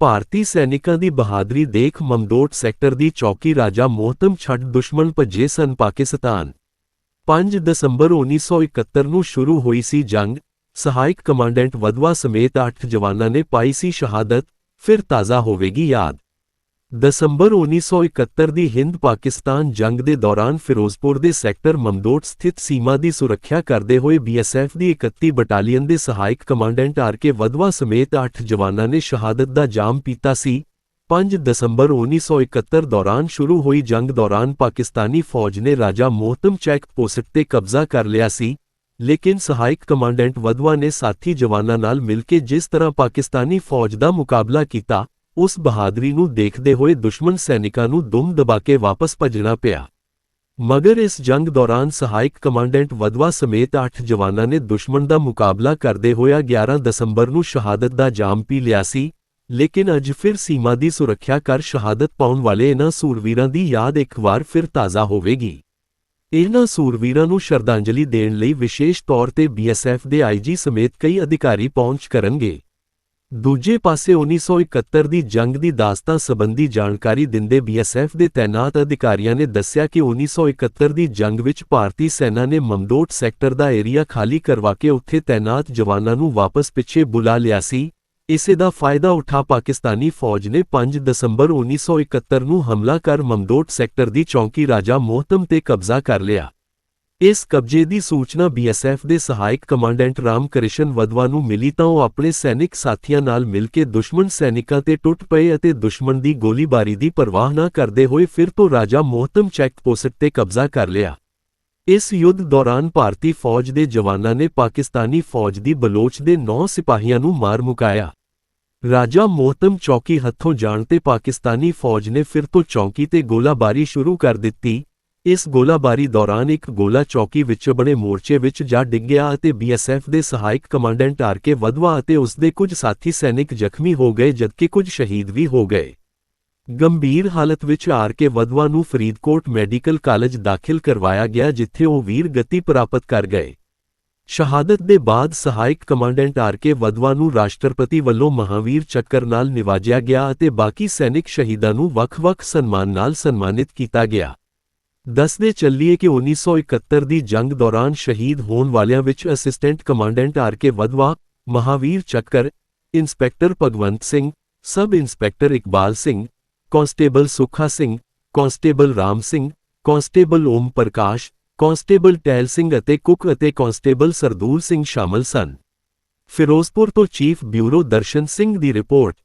ਭਾਰਤੀ ਸੈਨਿਕਾਂ ਦੀ ਬਹਾਦਰੀ ਦੇਖ ਮਮਦੋਟ ਸੈਕਟਰ ਦੀ ਚੌਕੀ ਰਾਜਾ ਮੋਹਤਮ ਛੱਡ ਦੁਸ਼ਮਣ ਭੱਜੇ ਸਨ ਪਾਕਿਸਤਾਨ। 5 ਦਸੰਬਰ 1971 ਨੂੰ ਸ਼ੁਰੂ ਹੋਈ ਸੀ ਜੰਗ। ਸਹਾਇਕ ਕਮਾਂਡੈਂਟ ਵਦਵਾ ਸਮੇਤ 8 ਜਵਾਨਾਂ ਨੇ ਪਾਈ ਸੀ ਸ਼ਹਾਦਤ, ਫਿਰ ਤਾਜ਼ਾ ਹੋਵੇਗੀ ਯਾਦ। ਦਸੰਬਰ 1971 ਦੀ ਹਿੰਦ ਪਾਕਿਸਤਾਨ ਜੰਗ ਦੇ ਦੌਰਾਨ ਫਿਰੋਜ਼ਪੁਰ ਦੇ ਸੈਕਟਰ ਮਮਦੋਟ ਸਥਿਤ ਸੀਮਾ ਦੀ ਸੁਰੱਖਿਆ ਕਰਦੇ ਹੋਏ ਬੀਐਸਐਫ ਦੀ 31 ਬਟਾਲੀਅਨ ਦੇ ਸਹਾਇਕ ਕਮਾਂਡੈਂਟ ਆਰ ਕੇ ਵਦਵਾ ਸਮੇਤ 8 ਜਵਾਨਾਂ ਨੇ ਸ਼ਹਾਦਤ ਦਾ ਜਾਮ ਪੀਤਾ ਸੀ। 5 ਦਸੰਬਰ 1971 ਦੌਰਾਨ ਸ਼ੁਰੂ ਹੋਈ ਜੰਗ ਦੌਰਾਨ ਪਾਕਿਸਤਾਨੀ ਫੌਜ ਨੇ ਰਾਜਾ ਮੋਹਤਮ ਚੈੱਕ ਪੋਸਟ ਤੇ ਕਬਜ਼ਾ ਕਰ ਲਿਆ ਸੀ। ਲੇਕਿਨ ਸਹਾਇਕ ਕਮਾਂਡੈਂਟ ਵਦਵਾ ਨੇ ਸਾਥੀ ਜਵਾਨਾਂ ਨਾਲ ਮਿਲ ਕੇ ਜਿਸ ਤਰ੍ਹਾਂ ਪਾਕਿਸਤਾਨੀ ਫੌਜ ਦਾ ਮੁਕਾਬਲਾ ਕੀਤਾ ਉਸ ਬਹਾਦਰੀ ਨੂੰ ਦੇਖਦੇ ਹੋਏ ਦੁਸ਼ਮਣ ਸੈਨਿਕਾਂ ਨੂੰ ਦੁਮ ਦਬਾ ਕੇ ਵਾਪਸ ਭੱਜਣਾ ਪਿਆ। ਮਗਰ ਇਸ ਜੰਗ ਦੌਰਾਨ ਸਹਾਇਕ ਕਮਾਂਡੈਂਟ ਵਦਵਾ ਸਮੇਤ 8 ਜਵਾਨਾਂ ਨੇ ਦੁਸ਼ਮਣ ਦਾ ਮੁਕਾਬਲਾ ਕਰਦੇ ਹੋਇਆ 11 ਦਸੰਬਰ ਨੂੰ ਸ਼ਹਾਦਤ ਦਾ ਜਾਮ ਪੀ ਲਿਆ ਸੀ, ਲੇਕਿਨ ਅੱਜ ਫਿਰ ਸੀਮਾ ਦੀ ਸੁਰੱਖਿਆ ਕਰ ਸ਼ਹਾਦਤ ਪਾਉਣ ਵਾਲੇ ਇਹਨਾਂ ਸੂਰਵੀਰਾਂ ਦੀ ਯਾਦ ਇੱਕ ਵਾਰ ਫਿਰ ਤਾਜ਼ਾ ਹੋਵੇਗੀ। ਇਹਨਾਂ ਸੂਰਵੀਰਾਂ ਨੂੰ ਸ਼ਰਧਾਂਜਲੀ ਦੇਣ ਲਈ ਵਿਸ਼ੇਸ਼ ਤੌਰ ਤੇ ਬੀਐਸਐਫ ਦੇ ਆਈਜੀ ਸਮੇਤ ਕਈ ਅਧਿਕਾਰੀ ਪਹੁੰਚ ਕਰਨਗੇ। ਦੂਜੇ ਪਾਸੇ 1971 ਦੀ ਜੰਗ ਦੀ ਦਾਸਤਾਨ ਸੰਬੰਧੀ ਜਾਣਕਾਰੀ ਦਿੰਦੇ ਬੀਐਸਐਫ ਦੇ ਤੈਨਾਤ ਅਧਿਕਾਰੀਆਂ ਨੇ ਦੱਸਿਆ ਕਿ 1971 ਦੀ ਜੰਗ ਵਿੱਚ ਭਾਰਤੀ ਸੈਨਾ ਨੇ ਮਮਦੋਟ ਸੈਕਟਰ ਦਾ ਏਰੀਆ ਖਾਲੀ ਕਰਵਾ ਕੇ ਉੱਥੇ ਤੈਨਾਤ ਜਵਾਨਾਂ ਨੂੰ ਵਾਪਸ ਪਿੱਛੇ ਬੁਲਾ ਲਿਆ ਸੀ। ਇਸੇ ਦਾ ਫਾਇਦਾ ਉਠਾ ਪਾਕਿਸਤਾਨੀ ਫੌਜ ਨੇ 5 ਦਸੰਬਰ 1971 ਨੂੰ ਹਮਲਾ ਕਰ ਮਮਦੋਟ ਸੈਕਟਰ ਦੀ ਚੌਂਕੀ ਰਾਜਾ ਮੋਹਤਮ ਤੇ ਕਬਜ਼ਾ ਕਰ ਲਿਆ। ਇਸ ਕਬਜ਼ੇ ਦੀ ਸੂਚਨਾ ਬੀਐਸਐਫ ਦੇ ਸਹਾਇਕ ਕਮਾਂਡੈਂਟ ਰਾਮਕ੍ਰਿਸ਼ਨ ਵਦਵਾ ਨੂੰ ਮਿਲੀ ਤਾਂ ਉਹ ਆਪਣੇ ਸੈਨਿਕ ਸਾਥੀਆਂ ਨਾਲ ਮਿਲ ਕੇ ਦੁਸ਼ਮਣ ਸੈਨਿਕਾਂ ਤੇ ਟੁੱਟ ਪਏ ਅਤੇ ਦੁਸ਼ਮਣ ਦੀ ਗੋਲੀਬਾਰੀ ਦੀ ਪਰਵਾਹ ਨਾ ਕਰਦੇ ਹੋਏ ਫਿਰ ਤੋਂ ਰਾਜਾ ਮੋਹਤਮ ਚੈੱਕ ਪੋਸਟ ਤੇ ਕਬਜ਼ਾ ਕਰ ਲਿਆ। ਇਸ ਯੁੱਧ ਦੌਰਾਨ ਭਾਰਤੀ ਫੌਜ ਦੇ ਜਵਾਨਾਂ ਨੇ ਪਾਕਿਸਤਾਨੀ ਫੌਜ ਦੀ ਬਲੋਚ ਦੇ 9 ਸਿਪਾਹੀਆਂ ਨੂੰ ਮਾਰ ਮੁਕਾਇਆ। ਰਾਜਾ ਮੋਹਤਮ ਚੌਕੀ ਹੱਥੋਂ ਜਾਣ ਤੇ ਪਾਕਿਸਤਾਨੀ ਫੌਜ ਨੇ ਫਿਰ ਤੋਂ ਚੌਕੀ ਤੇ ਗੋਲਾਬਾਰੀ ਸ਼ੁਰੂ ਕਰ ਦਿੱਤੀ। ਇਸ ਗੋਲਾਬਾਰੀ ਦੌਰਾਨ ਇੱਕ ਗੋਲਾ ਚੌਕੀ ਵਿੱਚ ਬਣੇ ਮੋਰਚੇ ਵਿੱਚ ਜਾ ਡਿੱਗਿਆ ਅਤੇ ਬੀਐਸਐਫ ਦੇ ਸਹਾਇਕ ਕਮਾਂਡੈਂਟ ਆਰ ਕੇ ਵਦਵਾ ਅਤੇ ਉਸ ਦੇ ਕੁਝ ਸਾਥੀ ਸੈਨਿਕ ਜ਼ਖਮੀ ਹੋ ਗਏ, ਜਦਕਿ ਕੁਝ ਸ਼ਹੀਦ ਵੀ ਹੋ ਗਏ। ਗੰਭੀਰ ਹਾਲਤ ਵਿੱਚ ਆਰ ਕੇ ਵਦਵਾ ਨੂੰ ਫਰੀਦਕੋਟ ਮੈਡੀਕਲ ਕਾਲਜ ਦਾਖਲ ਕਰਵਾਇਆ ਗਿਆ, ਜਿੱਥੇ ਉਹ ਵੀਰ ਗਤੀ ਪ੍ਰਾਪਤ ਕਰ ਗਏ। ਸ਼ਹਾਦਤ ਦੇ ਬਾਅਦ ਸਹਾਇਕ ਕਮਾਂਡੈਂਟ ਆਰ ਕੇ ਵਦਵਾ ਨੂੰ ਰਾਸ਼ਟਰਪਤੀ ਵੱਲੋਂ ਮਹਾਵੀਰ ਚੱਕਰ ਨਾਲ ਨਿਵਾਜਿਆ ਗਿਆ ਅਤੇ ਬਾਕੀ ਸੈਨਿਕ ਸ਼ਹੀਦਾਂ ਨੂੰ ਵੱਖ-ਵੱਖ ਸਨਮਾਨ ਨਾਲ ਸਨਮਾਨਿਤ ਕੀਤਾ ਗਿਆ। ਦੱਸਦੇ ਚੱਲੀਏ ਕਿ 1971 ਦੀ ਜੰਗ ਦੌਰਾਨ ਸ਼ਹੀਦ ਹੋਣ ਵਾਲਿਆਂ ਵਿੱਚ assistant commandant R K Wadhwa, Mahavir Chakra, inspector Bhagwant Singh, sub inspector Iqbal Singh, constable Sukha Singh, constable Ram Singh, constable Om Prakash, constable Tel Singh ਅਤੇ ਕੁੱਕ ਅਤੇ ਕਾਂਸਟੇਬਲ ਸਰਦੂਲ ਸਿੰਘ ਸ਼ਾਮਲ ਸਨ। ਫਿਰੋਜ਼ਪੁਰ ਤੋਂ ਚੀਫ ਬਿਊਰੋ ਦਰਸ਼ਨ ਸਿੰਘ ਦੀ ਰਿਪੋਰਟ।